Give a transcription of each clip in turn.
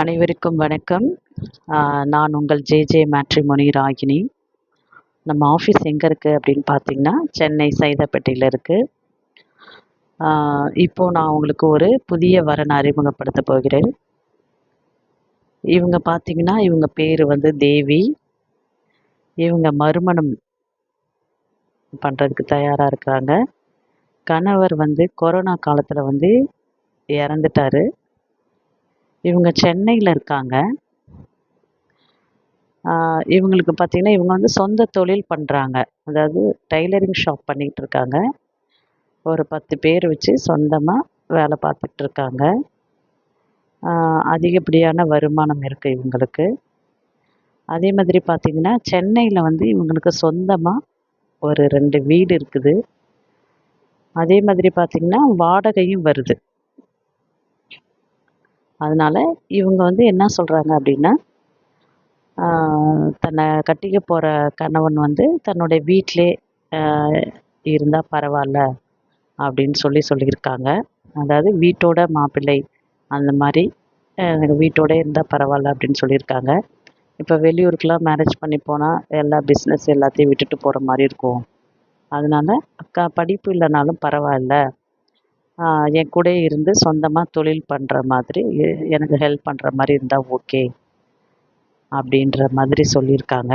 அனைவருக்கும் வணக்கம். நான் உங்கள் ஜேஜே மேட்ரிமோனி ராகினி நம்ம ஆஃபீஸ் எங்கே இருக்குது அப்படின்னு பார்த்தீங்கன்னா சென்னை சைதாப்பேட்டையில் இருக்குது இப்போது நான் உங்களுக்கு ஒரு புதிய வரன் அறிமுகப்படுத்த போகிறேன். இவங்க பார்த்தீங்கன்னா இவங்க பேர் வந்து தேவி. இவங்க மறுமணம் பண்ணுறதுக்கு தயாராக இருக்காங்க. கணவர் வந்து கொரோனா காலத்தில் வந்து இறந்துட்டாரு. இவங்க சென்னையில் இருக்காங்க. இவங்களுக்கு பார்த்திங்கன்னா இவங்க வந்து சொந்த தொழில் பண்ணுறாங்க அதாவது டைலரிங் ஷாப் பண்ணிகிட்டு இருக்காங்க. ஒரு பத்து பேர் வச்சு சொந்தமாக வேலை பார்த்துட்ருக்காங்க அதிகப்படியான வருமானம் இருக்குது இவங்களுக்கு. அதே மாதிரி பார்த்திங்கன்னா சென்னையில் வந்து இவங்களுக்கு சொந்தமாக ஒரு ரெண்டு வீடு இருக்குது. அதே மாதிரி பார்த்திங்கன்னா வாடகையும் வருது. அதனால் இவங்க வந்து என்ன சொல்கிறாங்க அப்படின்னா தன்னை கட்டிக்க போகிற கணவன் வந்து தன்னுடைய வீட்டிலே இருந்தால் பரவாயில்ல அப்படின்னு சொல்லி சொல்லியிருக்காங்க. அதாவது வீட்டோட மாப்பிள்ளை அந்த மாதிரி எனக்கு வீட்டோட இருந்தால் பரவாயில்ல அப்படின்னு சொல்லியிருக்காங்க. இப்போ வெளியூருக்கெலாம் மேரேஜ் பண்ணி போனால் எல்லா பிஸ்னஸ் எல்லாத்தையும் விட்டுட்டு போகிற மாதிரி இருக்கும். அதனால க படிப்பு இல்லைனாலும் பரவாயில்ல. என் கூட இருந்து சொந்தமாக தொழில் பண்ணுற மாதிரி எனக்கு ஹெல்ப் பண்ணுற மாதிரி இருந்தால் ஓகே அப்படின்ற மாதிரி சொல்லியிருக்காங்க.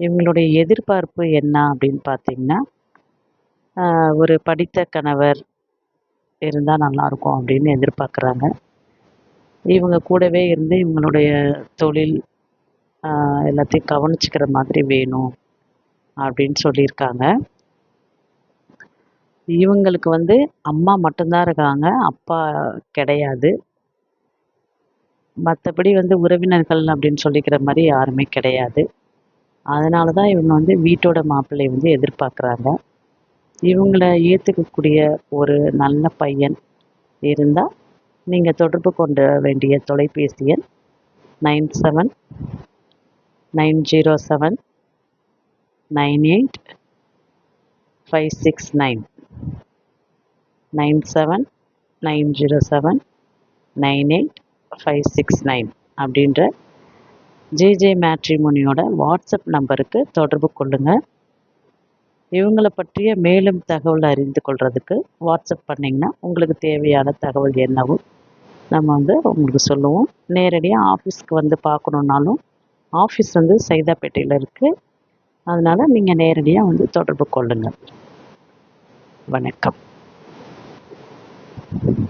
இவங்களுடைய எதிர்பார்ப்பு என்ன அப்படின்னு பார்த்திங்கன்னா ஒரு படித்த கணவர் இருந்தால் நல்லாயிருக்கும் அப்படின்னு எதிர்பார்க்குறாங்க. இவங்க கூடவே இருந்து இவங்களுடைய தொழில் எல்லாத்தையும் கவனிச்சிக்கிற மாதிரி வேணும் அப்படின்னு சொல்லியிருக்காங்க. இவங்களுக்கு வந்து அம்மா மட்டும்தான் இருக்காங்க அப்பா கிடையாது. மற்றபடி வந்து உறவினர்கள் அப்படின்னு சொல்லிக்கிற மாதிரி யாருமே கிடையாது. அதனால தான் இவங்க வந்து வீட்டோட மாப்பிள்ளை வந்து எதிர்பார்க்குறாங்க. இவங்களை ஏற்றுக்கக்கூடிய ஒரு நல்ல பையன் இருந்தால் நீங்கள் தொடர்பு கொண்ட வேண்டிய தொலைபேசி எண் nine seven nine zero seven nine eight five six nine. Nine seven nine zero seven nine eight five six nine அப்படின்ற ஜேஜே மேட்ரிமோனியோட வாட்ஸ்அப் நம்பருக்கு தொடர்பு கொள்ளுங்கள் இவங்களை பற்றிய மேலும் தகவல் அறிந்து கொள்கிறதுக்கு வாட்ஸ்அப் பண்ணிங்கன்னா உங்களுக்கு தேவையான தகவல் என்னவோ நம்ம வந்து உங்களுக்கு சொல்லுவோம். நேரடியாக ஆஃபீஸ்க்கு வந்து பார்க்கணுன்னாலும் ஆஃபீஸ் வந்து சைதாப்பேட்டையில் இருக்குது அதனால் நீங்கள் நேரடியாக வந்து தொடர்பு கொள்ளுங்கள் வணக்கம். Thank you.